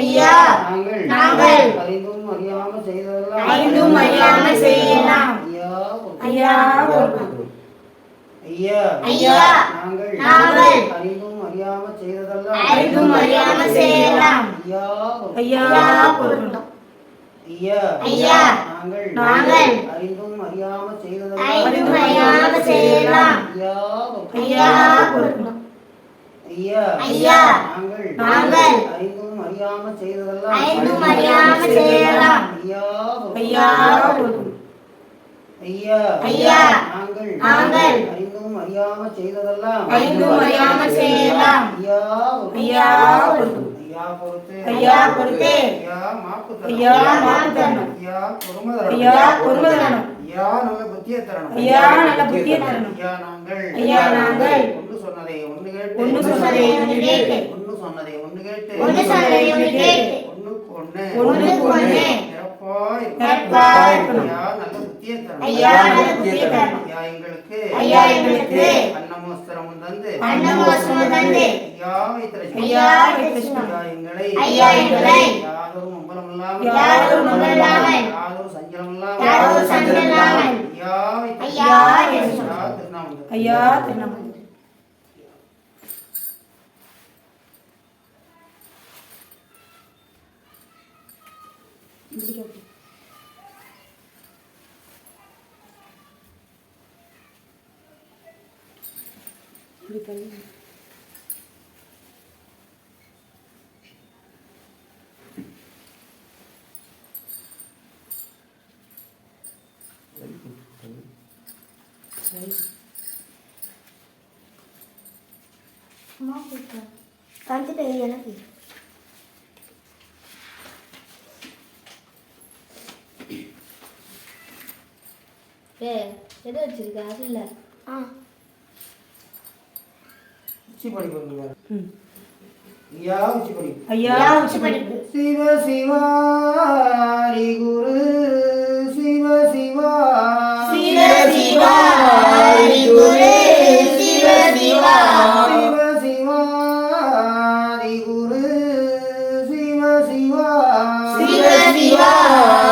ஐயா நாங்கள் அறிந்தும் அறியாமல் செய்ததெல்லாம் அறிந்தும் அறியாமல் செய்யலாம். ஐயா ஐயா. ஐயா நாங்கள் நாங்கள் அறிந்தும் அறியாமல் செய்ததெல்லாம் அறிந்தும் அறியாமல் செய்யலாம். ஐயா ஐயா ஐயா ஐயா, நாங்கள் நாங்கள் அறிந்தும் அறியாமல் செய்ததெல்லாம் அறிந்தும் அறியாமல் செய்யலாம். ஐயா ஐயா பொறுக்கணும் ஐயா ஐயா, நாங்கள் நாங்கள் அறிந்தும் அறியாமல் செய்ததெல்லாம் அறிந்தும் அறியாமல் செய்யலாம். ஐயா நாங்கள் நாங்கள் அறிந்தும் அறியாமல் செய்ததெல்லாம் அறிந்தும் அறியாமல் செய்யலாம். ஐயா ஐயா ஐயா பொறுத்து ஐயா பொறுத்து. ஐயா மாப்பு தரணும் ஐயா மாப்பு தரணும். ஐயா பொறுமை தரணும் ஐயா பொறுமை தரணும். ஐயா நல்ல புத்தியை தரணும் ஐயா நல்ல புத்தியை தரணும். ஐயா நாங்கள் ஐயா நாங்கள் ஒன்று சொன்னதை ஒன்று கேட்டு ஒன்று சொன்னதை ஒன்று கேட்டு சொன்னதை ஒன்று கேட்டு. ஒண்ணுக்கு ஒண்ணு. சிறப்பாய். ஐயா நல்ல புத்தியை தரணும். ஐயா எங்களுக்கு ஐயா எங்களுக்கு அன்னமோஸ்திரமும் தந்து. அன்னமோஸ்திரமும் தந்து. ஐயா வைத்திருக்கிறோம். ஐயா வைத்திருக்கிறோம். ஐயா எங்களை ஐயா எங்களை யாதொரு மங்களம் இல்லாமல் யாதொரு மங்களம் இல்லாமல் யாதொரு சஞ்சலம் இல்லாமல் யாதொரு சஞ்சலம் இல்லாமல் ஐயா வைத்திருக்கிறோம். ஐயா வைத்திருக்கிறோம். ஐயா திருநாமம் ஐயா திருநமன் அம்மா கூப்பிட்டா கண்டுட்டு எனக்கு ஏ எது வச்சிருக்க அது இல்ல. ஆ. உச்சி படிப்பு ஐயா உச்சி படிப்பு. ஐயா உச்சி படிப்பு. சிவ சிவாரி குரு சிவ சிவா. சிவ சிவாரி குரு சிவ. சிவா சிவ. சிவாரி குரு சிவ சிவா. சிவ சிவாரி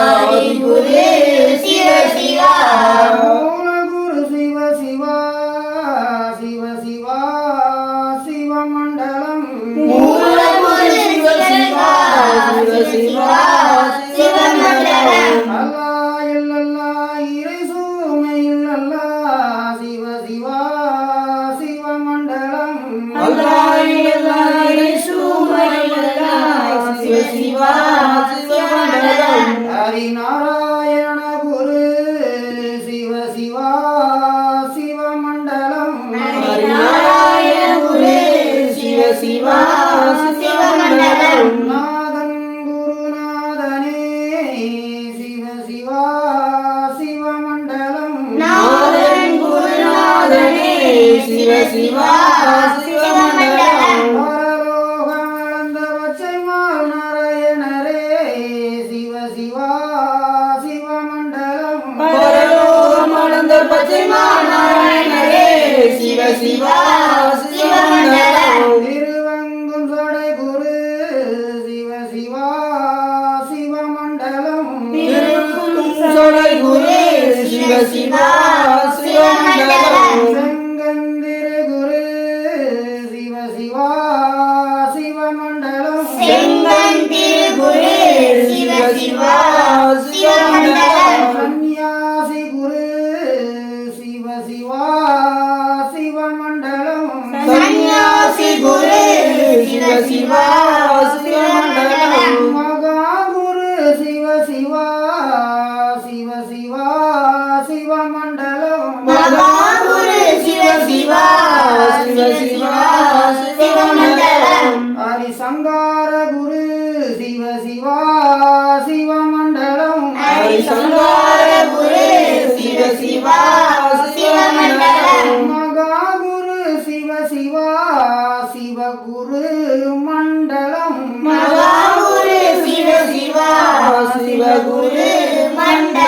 சிவ சிவா சிவமண்டலம் சந்நியாசி குரு சிவ சிவா சிவமண்டலம் மகா சிவகுரு மண்ட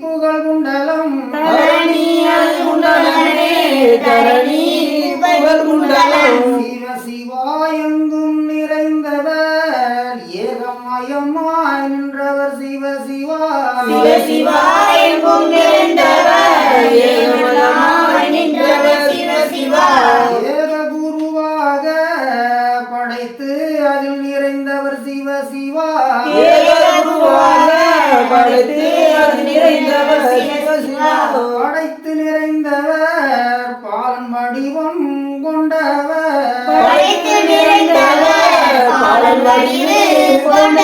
புகழ் குண்டலம். தரணி புகழ் குண்டலம். வடிவு கொண்ட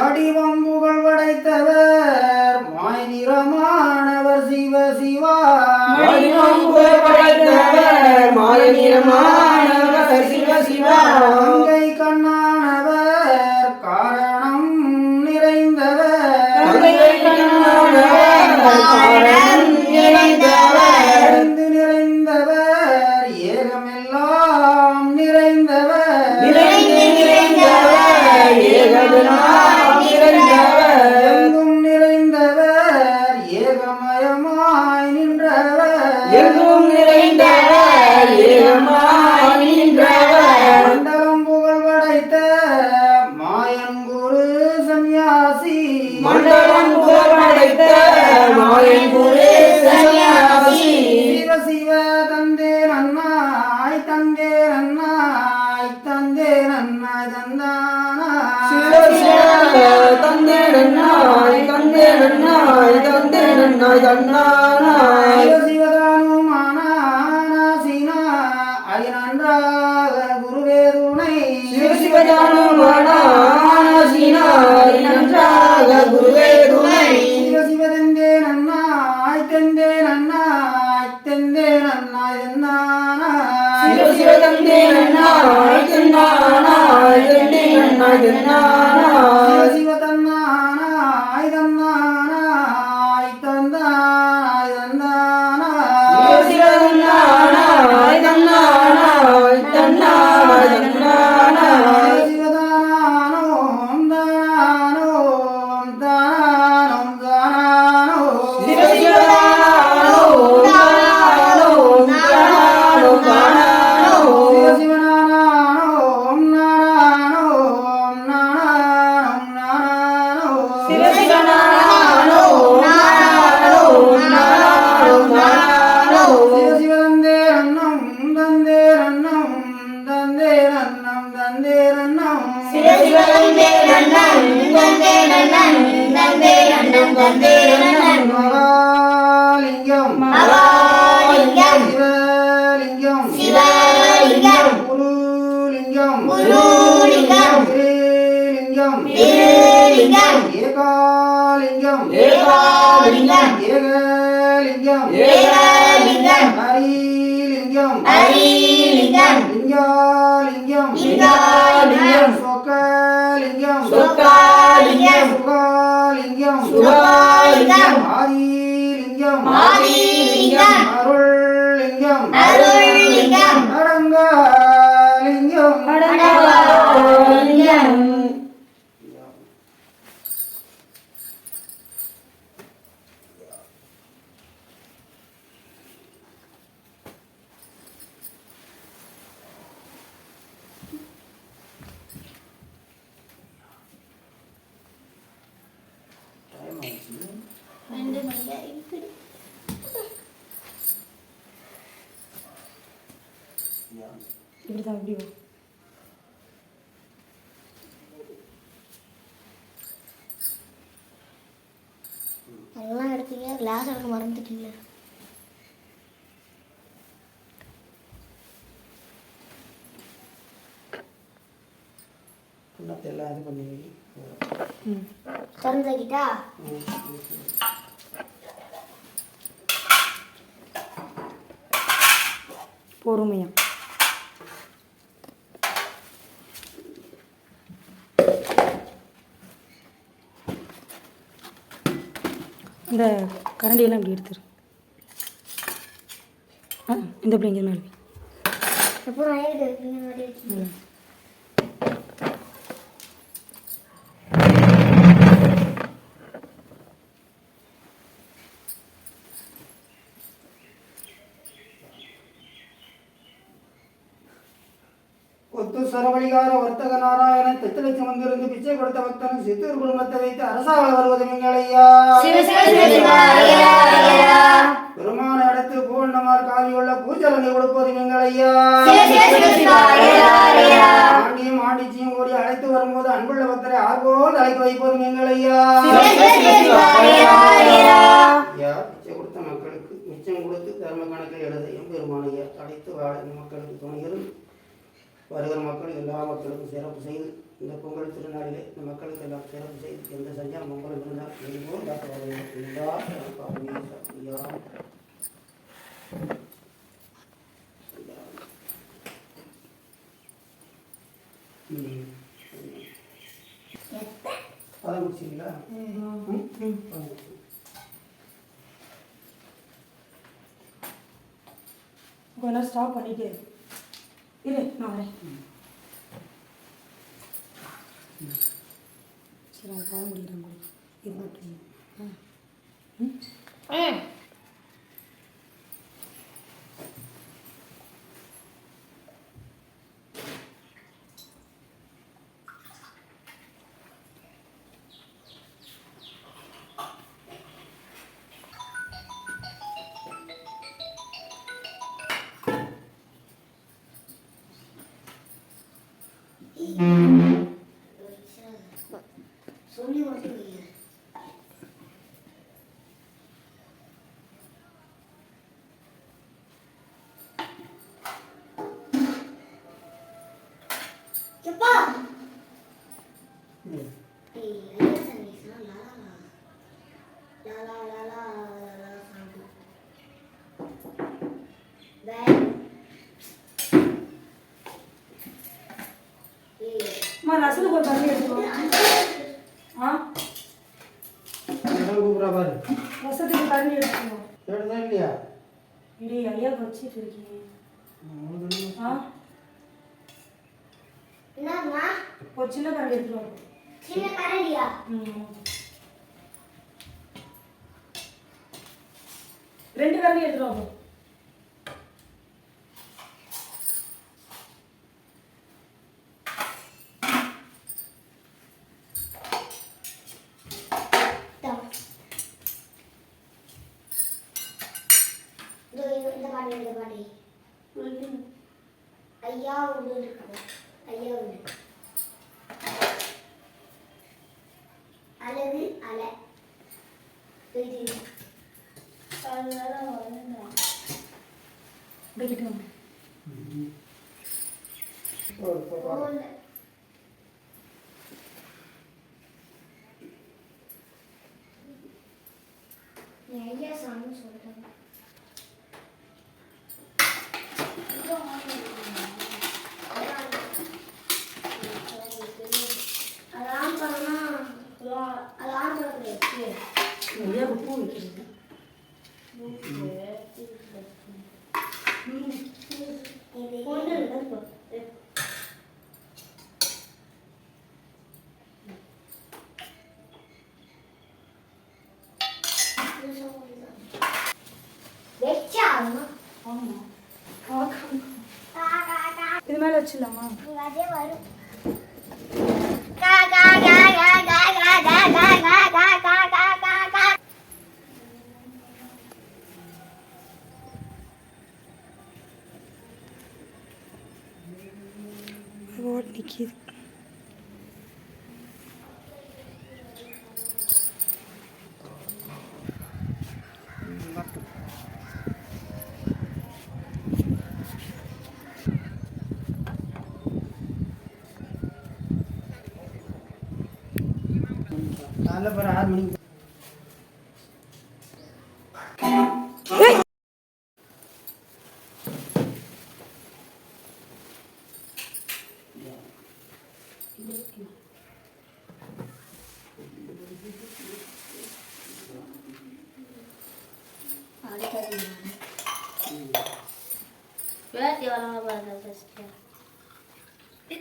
வடிவம் புகழ் படைத்தவர். மாய் நிறமானவர் சிவ சிவா. வடிவம் புகழ் படைத்தவர். மாய் நிறமான எங்கும் நிறைந்தவர் மண்டலம் புகழ் படைத்த மாயன் குரு சன்னியாசி மண்டலம் புகழ் படைத்த மாயன் குரு சன்னியாசி சிவ சிவ தந்தே நன்னாய் தந்தே நன்னாய் தந்தே நன்னாய் தந்தானா சிவ சிவ தந்தே நன்னாய் தந்தே நன்னாய் தந்தே நன்னாய் தந்தானாய் Nayana. lingam yera lingam yera lingam mari lingam mari lingam lingyo lingam lingyo lingam soka lingam soka lingam soka lingam soka lingam mari lingam mari இப்படி தான் இப்படி வா. எல்லாம் எடுத்தீங்க கிளாஸ் எடுக்க மறந்துட்டீங்க எல்லாம் இது பண்ணி வை. ம் திறந்துக்கிட்டா ம், இந்த கரண்டியெல்லாம் இப்படி எடுத்துரு. ஆ இந்த பிள்ளைங்க மாதிரி. சரவழிகார வர்த்தக நாராயணன் தெத்துலட்சம் வந்திருந்து பிச்சை கொடுத்த பக்தன் சித்தூர் குடும்பத்தை வைத்து அரசாக வருவது எங்களையா பெருமான இடத்து பூர்ணமார் காலியுள்ள பூஜலங்கை கொடுப்பது எங்களையா ஆண்டியும் ஆண்டிச்சியும் கூடி அழைத்து வரும்போது அன்புள்ள பக்தரை ஆர்வோடு அழைக்க வைப்பதும் எங்களையா பிச்சை கொடுத்த மக்களுக்கு மிச்சம் கொடுத்து தர்ம கணக்கில் எழுத எம்பெருமானையா அழைத்து வாழ மக்களுக்கு துணையிருந்து வருகிற மக்கள் எல்லா மக்களுக்கும் சிறப்பு செய்து இந்த பொங்கல் திருநாளிலே இந்த மக்களுக்கு எல்லாம் சிறப்பு செய்து எந்த செஞ்சால் பொங்கல் இருந்தால் எங்கோ எல்லா பாவமே சக்தியா ம். பதம் குடிச்சிங்களா ஸ்டாப் பண்ணிட்டு இரு நான் வரேன். சரி நான் பாடம் முடிக்கிறேன். இது மட்டும். ஆ. ம். அம்மா ரசத்துக்கு ஒரு கரண்டி எடுத்துக்கோ. ஆ? இடம் கூப்பிட்றா பாரு. ரசத்துக்கு கரண்டி எடுத்துக்கோ. கேட்டுதா இல்லையா? இடி ஐயா வச்சிட்டு இருக்கீங்க. ஆ? என்னம்மா? ஒரு சின்ன கரண்டி சின்ன கரண்டியா ம். ரெண்டு கரண்டி எடுத்துட்டு இந்த பாட்டு ஐயா ஒன்று இருக்குது ஐயா ஒன்று 이렇게 우리하고 뽀 이렇게 되나? 이렇게 लिखिए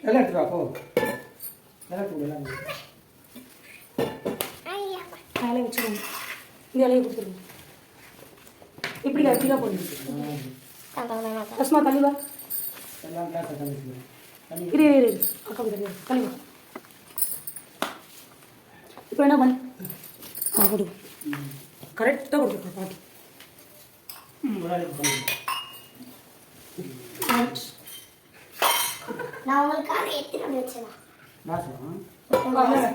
எல்லாம் எடுத்துட்டு வா போ எல்லாம் மேலே வச்சுக்கோங்க இந்த இலையை கொடுத்துருங்க இப்படி கீழே போடுங்க அஸ்மா தள்ளி இரு இரு இரு அக்கா தள்ளி வா இப்போ என்ன பண்ணு ஆ கொடு கரெக்டாக கொடுத்துருக்கோம் பாட்டி ம், ஒரு ஆளுக்கு பண்ணு. நான் உங்களுக்காக எடுத்துட்டு வந்து வச்சேன்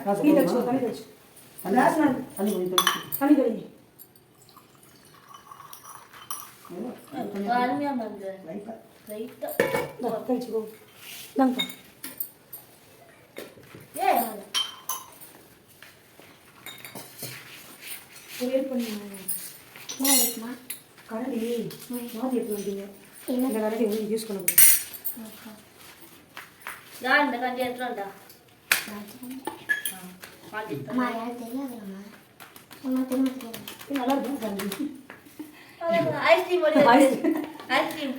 தண்ணி தெளிச்சு தண்ணி தெளிச்சு தண்ணி கிளாஸ் தண்ணி தெளிச்சு. தண்ணி வந்து லைட்டா. தெளிச்சுக்கோ ஏ பண்ணுங்க என்ன இருக்குமா கரண்டி மாற்றி எடுத்து வந்தீங்க இந்த கரண்டி வந்து யூஸ் பண்ண யார் இந்த கண்டி எடுத்துட்டா நல்லா இருக்கும் கரண்டி ஐஸ்கிரீம் ஐஸ்கிரீம்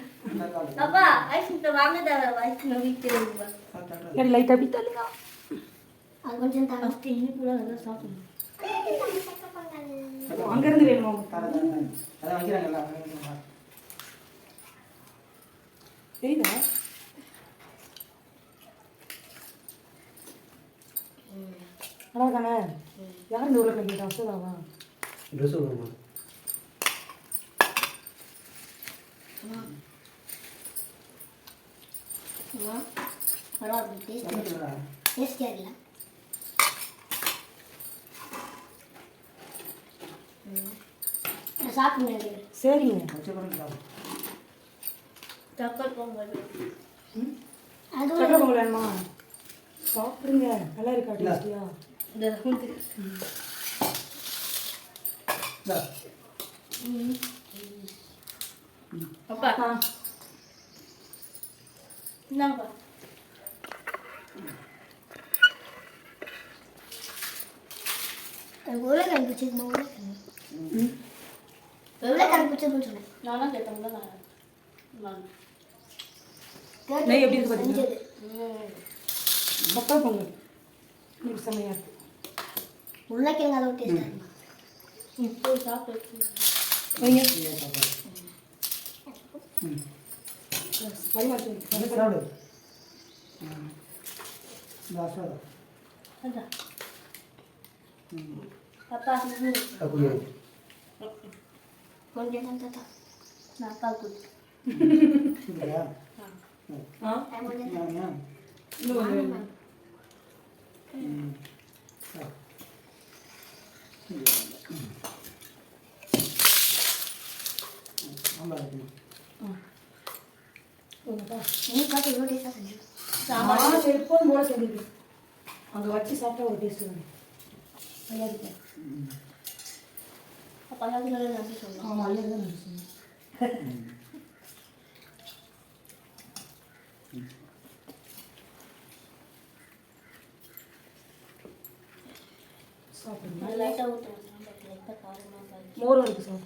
அப்பா ஐஸ்கிரீம் வாங்க தர ஐஸ்கிரீம் வீட்டு சரி லைட்டாக அப்படி தள்ளுங்க. அது கொஞ்சம் தாங்க இனிப்புலாம் நல்லா சாப்பிடணும். அங்கேருந்து வேணுமா. அதான் வைக்கிறாங்கல்ல. தெரியுதா நல்லா தானே யார் இந்த ஊரில் கிடைக்கிட்டா அசோதாவா ட்ரெஸ் வருமா அம்மா பரவாயில்ல டேஸ்ட். டேஸ்டியாக இல்லை சாப்பிடுங்க சரிங்க. தக்காளி பொங்கல் அது பொங்கல் வேணுமா? சாப்பிடுங்க நல்லா இருக்கா இல்ல. டேஸ்டியா. அப்பா. உருளைக்கிழங்கு பிடிச்சிருக்குமா உருளைக்கிழங்கு உருளைக்கிழங்கு பிடிச்சிருக்குன்னு சொன்னேன் நானா கேட்டவங்க நான் நான் நெய் எப்படி இருக்கு? செஞ்சது. சக்கரை பொங்கல். இன்னைக்கு செம்மையாக இருக்கு. உருளைக்கிழங்கு இருக்குமா இப்போ சாப்பிட்டு கொஞ்சம் தாத்தா நான் அப்பா கொடுத்து எப்போதும் போல செஞ்சிருக்கு அங்கே வச்சு சாப்பிட்டா ஒரு டேஸ்ட் தானே சாப்பிடுங்க நான் லைட்டாக ஊற்றுறேன் லைட்டாக காரமாக பாரு மோரும் இருக்கு சார்.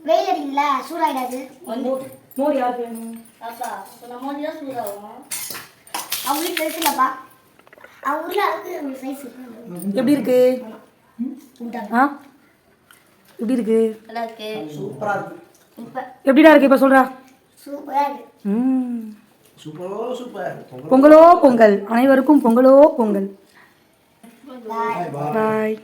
வெயில் அடிக்கல சூடாயிடாது. மோர் மோர் யாருக்கு வேணும்? அப்பா நம்ம வந்து தான் சூடாகும். அவங்க வீட்டில் இருக்குல்லப்பா அவங்க ஊரில் அளவுக்கு சைஸ் இருக்கு எப்படி இருக்கு? ஆ? எப்படி இருக்கு? நல்லா இருக்கு. சூப்பரா இருக்கு. இப்போ எப்படிடா இருக்கு? இப்போ சொல்றா. இருக்கு. ம். சூப்பரோ சூப்பர் பொங்கல் பொங்கலோ அனைவருக்கும் பொங்கலோ பொங்கல். பாய் பாய்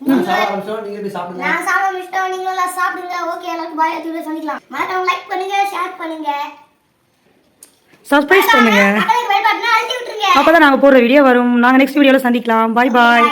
நான் சாப்பிட முடிச்சிட்டோம் நீங்களும் சாப்பிடுங்க. ஓகே எல்லாருக்கும் பாய் வீடியோ சந்திக்கலாம் மறக்காம லைக் பண்ணுங்க ஷேர் பண்ணுங்க. சப்ஸ்கிரைப் பண்ணுங்க. பக்கத்துல பெல் பட்டனை அழுத்தி விட்டுருங்க. அப்பதான் நாங்க போடுற வீடியோ வரும். நாங்க நெக்ஸ்ட் வீடியோல சந்திக்கலாம். பாய் பாய்.